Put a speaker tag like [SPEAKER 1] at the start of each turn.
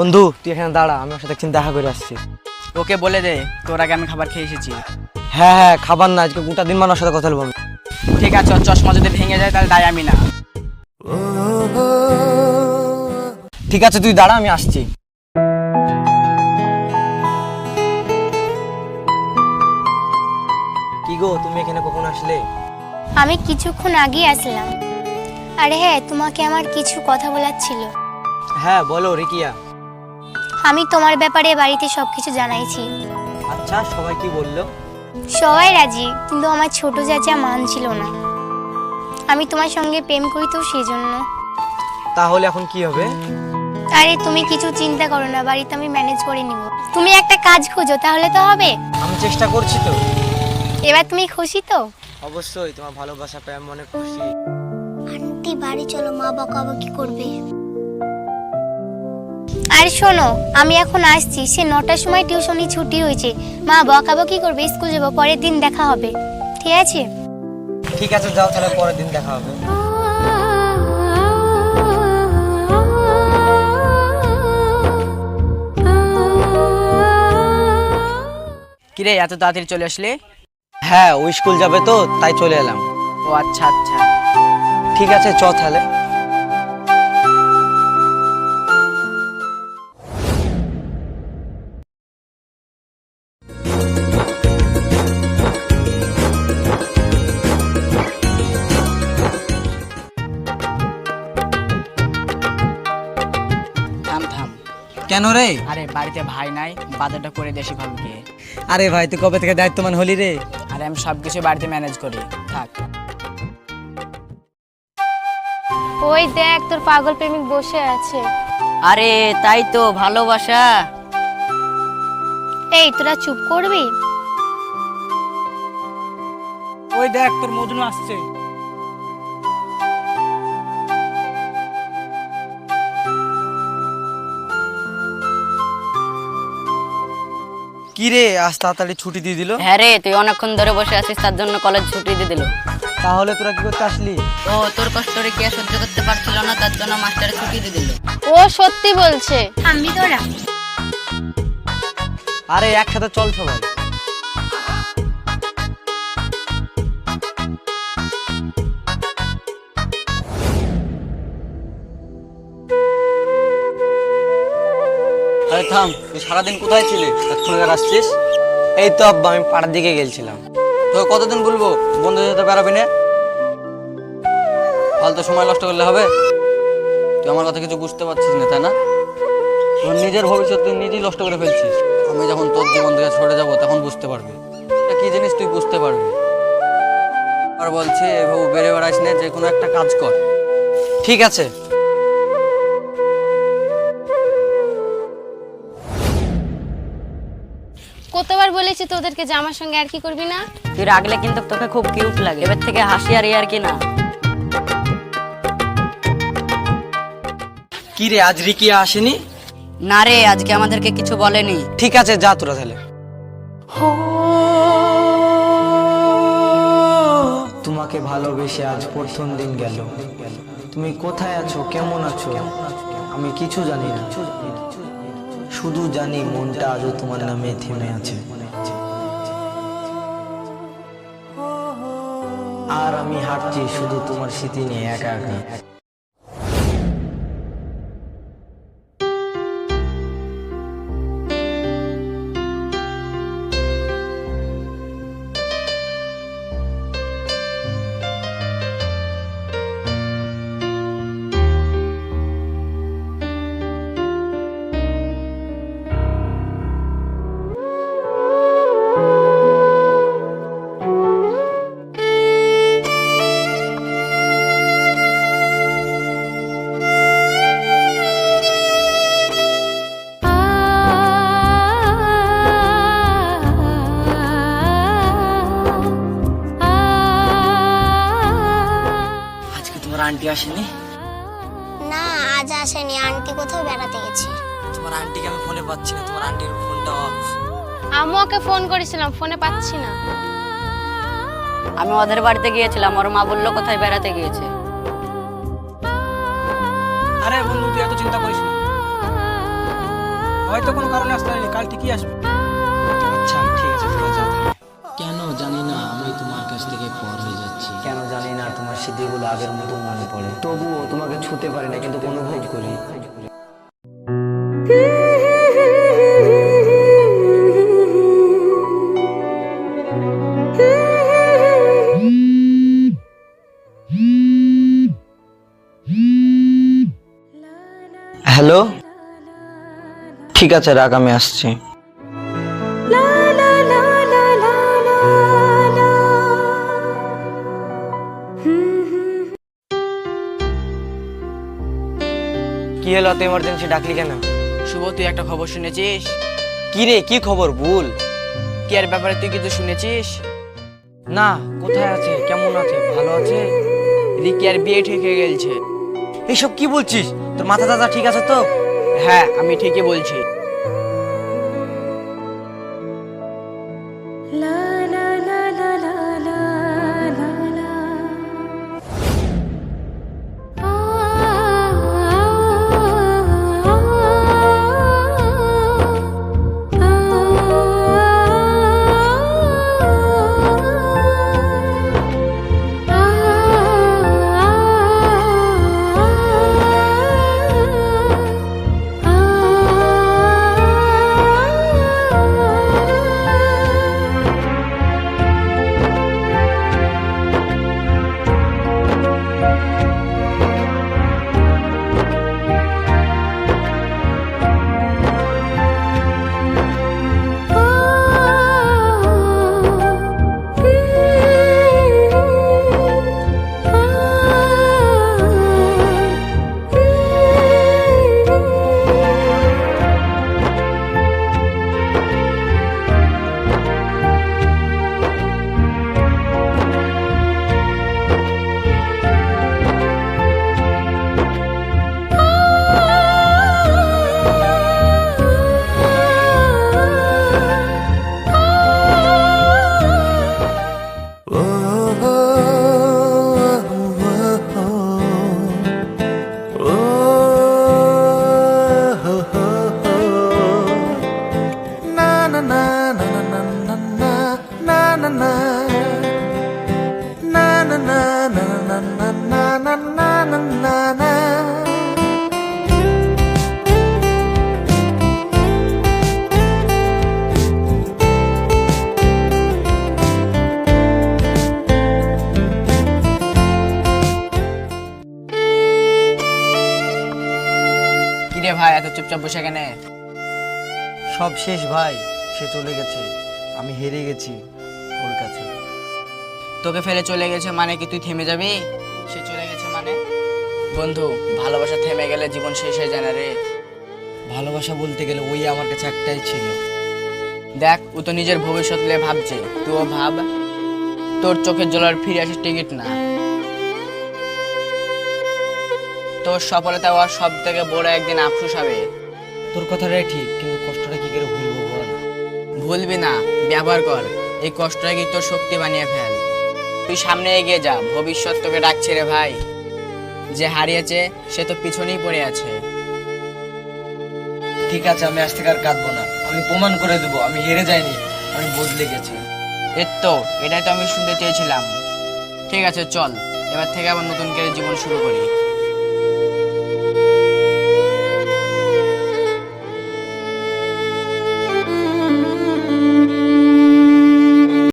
[SPEAKER 1] বন্ধু তুই এখানে দাঁড়া আমি ওর সাথে একদিন দেখা করে আসছি।
[SPEAKER 2] ওকে বলে দে তোর আগে আমি খাবার খেয়ে এসেছি।
[SPEAKER 1] হ্যাঁ হ্যাঁ খাবার না আজকে গোটা দিন মানে ওর সাথে কথা বলব। আমি।
[SPEAKER 2] ঠিক আছে ওর চশমা যদি ভেঙে যায় তাহলে দায় আমি না।
[SPEAKER 1] ঠিক আছে তুই দাঁড়া আমি আসছি। কি গো তুমি এখানে কখন আসলে?
[SPEAKER 3] আমি কিছুক্ষণ আগেই আসলাম। আরে হ্যাঁ তোমাকে আমার কিছু কথা বলার ছিল।
[SPEAKER 1] হ্যাঁ বলো রিকিয়া।
[SPEAKER 3] আমি তোমার ব্যাপারে বাড়িতে সবকিছু জানাইছি।
[SPEAKER 1] আচ্ছা সবাই কি বলল?
[SPEAKER 3] সবাই রাজি কিন্তু আমার ছোট চাচা মানছিল না। আমি তোমার সঙ্গে প্রেম করি তো সেই জন্য
[SPEAKER 1] তাহলে এখন কি হবে?
[SPEAKER 3] আরে তুমি কিছু চিন্তা করো না বাড়িতে আমি ম্যানেজ করে নিব। তুমি একটা কাজ খোঁজো তাহলে তো হবে।
[SPEAKER 1] আমি চেষ্টা করছি তো।
[SPEAKER 3] এবার তুমি খুশি তো?
[SPEAKER 1] অবশ্যই তোমার ভালোবাসা পেয়ে অনেক খুশি।
[SPEAKER 3] আন্টি বাড়ি চলো মা বকাবকি করবে। আর শোনো আমি এখন আসছি। সে নটার সময় টিউশনি ছুটি হয়েছে। মা বকাবকি করবে স্কুল যাব পরের দিন দেখা হবে। ঠিক আছে?
[SPEAKER 1] ঠিক আছে যাও তাহলে পরের দিন দেখা হবে।
[SPEAKER 2] কিরে এত তাড়াতাড়ি চলে আসলে?
[SPEAKER 1] হ্যাঁ ওই স্কুল যাবে তো তাই চলে এলাম।
[SPEAKER 2] ও আচ্ছা আচ্ছা।
[SPEAKER 1] ঠিক আছে চ তাহলে। কেন রে?
[SPEAKER 2] আরে বাড়িতে ভাই নাই বাজারটা করে দেশি ভাবিকে
[SPEAKER 1] আরে ভাই তুই কবে থেকে দায়িত্বমান হলি রে?
[SPEAKER 2] আরে আমি সব কিছু বাড়িতে ম্যানেজ করি থাক।
[SPEAKER 3] ওই দেখ তোর পাগল প্রেমিক বসে আছে।
[SPEAKER 4] আরে তাই তো ভালোবাসা।
[SPEAKER 3] এই তোরা চুপ করবি?
[SPEAKER 2] ওই দেখ তোর মজনু আসছে।
[SPEAKER 1] কি রে আজ তাড়াতাড়ি ছুটি দিয়ে দিল?
[SPEAKER 4] হ্যাঁ রে তুই অনেকক্ষণ ধরে বসে আছিস তার জন্য কলেজ ছুটি দিয়ে দিল।
[SPEAKER 1] তাহলে তোরা কি করতে আসলি?
[SPEAKER 4] ও তোর কষ্ট রে কে সহ্য করতে পারছিল না তার জন্য মাস্টারে ছুটি দিয়ে দিল।
[SPEAKER 3] ও সত্যি বলছে। আমি তোরা।
[SPEAKER 1] আরে একসাথে চল সবাই। আরে থাম তুই সারাদিন কোথায় ছিলি? এক্ষুনি আর আসছিস? এই তো আব্বা আমি পাড়ার দিকে গেছিলাম তো কতদিন বলব? বন্ধুদের সাথে বেড়াবি না। ফালতু সময় নষ্ট করলে হবে। তুই আমার কথা কিছু বুঝতে পারছিস না তাই না? তোর নিজের ভবিষ্যৎ তুই নিজেই নষ্ট করে ফেলছিস। আমি যখন তোর জীবন থেকে ছড়ে যাব তখন বুঝতে পারবি। এটা কি জিনিস তুই বুঝতে পারবি? আর বলছি এভাবে বেড়ে বেড়াইস না যে কোনো একটা কাজ কর। ঠিক আছে?
[SPEAKER 3] কতবার বলেছি তোদেরকে যে আমার সঙ্গে আর কি করবি না?
[SPEAKER 4] তুই রাগলে কিন্তু তোকে খুব কিউট লাগে। এবার থেকে হাসি আর ইয়ার কি না।
[SPEAKER 1] কি রে আজ রিকিয়া আসেনি?
[SPEAKER 4] না রে আজকে আমাদেরকে কিছু বলেনি।
[SPEAKER 1] ঠিক আছে যা তোরা তাহলে। তোমাকে ভালোবেসে আজ প্রথম দিন গেল। তুমি কোথায় আছো কেমন আছো? আমি কিছু জানি না। শুধু জানি মনটা আজও তোমার নামে থেমে আছে। আর আমি হাঁটছি শুধু তোমার স্মৃতি নিয়ে একা একা। আসেনি?
[SPEAKER 3] না আজ আসেনি। আন্টি কোথাও বেড়াতে গেছে।
[SPEAKER 1] তোমার আন্টিকে আমি ফোনে পাচ্ছি না। তোমার আন্টির ফোনটা অফ
[SPEAKER 3] আমি ওকে ফোন করেছিলাম। ফোনে পাচ্ছি না।
[SPEAKER 4] আমি ওদের বাড়িতে গিয়েছিলাম। ওর মা বলল কোথায় বেড়াতে গিয়েছে।
[SPEAKER 2] আরে বন্ধু তুই এত চিন্তা করিস না। হয়তো কোনো কারণে আসতে পারেনি কাল ঠিকই আসবে।
[SPEAKER 5] আচ্ছা ঠিক আছে।
[SPEAKER 6] কেন জানি না আমি তোমার কাছ থেকে পর হয়ে যাচ্ছি।
[SPEAKER 5] কেন জানি না। স্মৃতিগুলো আগের মতো মনে পড়ে। তবুও তোমাকে ছুতে পারি না কিন্তু অনুভব করি। হ্যালো ঠিক আছে রাখ আমি আসছি। কি হলো অত এমার্জেন্সি ডাকলি কেন?
[SPEAKER 2] শুভ তুই একটা খবর শুনেছিস?
[SPEAKER 5] কি রে কি খবর? ভুল
[SPEAKER 2] কি আর ব্যাপারে তুই কিছু শুনেছিস?
[SPEAKER 5] না কোথায় আছে? কেমন আছে? ভালো আছে?
[SPEAKER 2] রিকি আর বিয়ে ঠিক হয়ে গেছে
[SPEAKER 5] এইসব কি বলছিস? তোর মাথা দাদা ঠিক আছে তো?
[SPEAKER 2] হ্যাঁ আমি ঠিকই বলছি। কিরে ভাই, এত চুপচাপ বসে কেনে?
[SPEAKER 5] সব শেষ ভাই, সে চলে গেছে। আমি হেরে গেছি।
[SPEAKER 2] তোকে ফেলে চলে গেছে মানে কি তুই থেমে যাবি? সে চলে গেছে মানে। বন্ধু, ভালোবাসা থেমে গেলে জীবন শেষ হয়ে যায় না রে।
[SPEAKER 5] ভালোবাসা বলতে গেলে ওই আমার কাছে একটাই ছিল।
[SPEAKER 2] দেখ, ও তো নিজের ভবিষ্যৎ নিয়ে ভাবছে। তুইও ভাব, তোর চোখের জলের ফিরে আসার টিকিট না। তোর সফলতা হওয়ার সব থেকে বড় একদিন আফসোস হবে।
[SPEAKER 5] তোর কথাটাই ঠিক, কিন্তু কষ্টটা কি করে ভুলবো বল?
[SPEAKER 2] ভুলবি না, ব্যবহার কর। এই কষ্টটাকে তোর শক্তি বানিয়ে ফেল। তুই সামনে এগিয়ে যা ভবিষ্যৎ তোকে ডাকছে রে ভাই। যে হারিয়েছে সে তো পিছনেই পড়ে আছে।
[SPEAKER 5] ঠিক আছে আমি আজ থেকে আর কাঁদবো না। আমি প্রমাণ করে দেবো আমি হেরে যাইনি আমি বদলে গেছি।
[SPEAKER 2] এর তো এটাই তো আমি শুনতে চেয়েছিলাম। ঠিক আছে চল এবার থেকে আবার নতুন করে জীবন শুরু করি।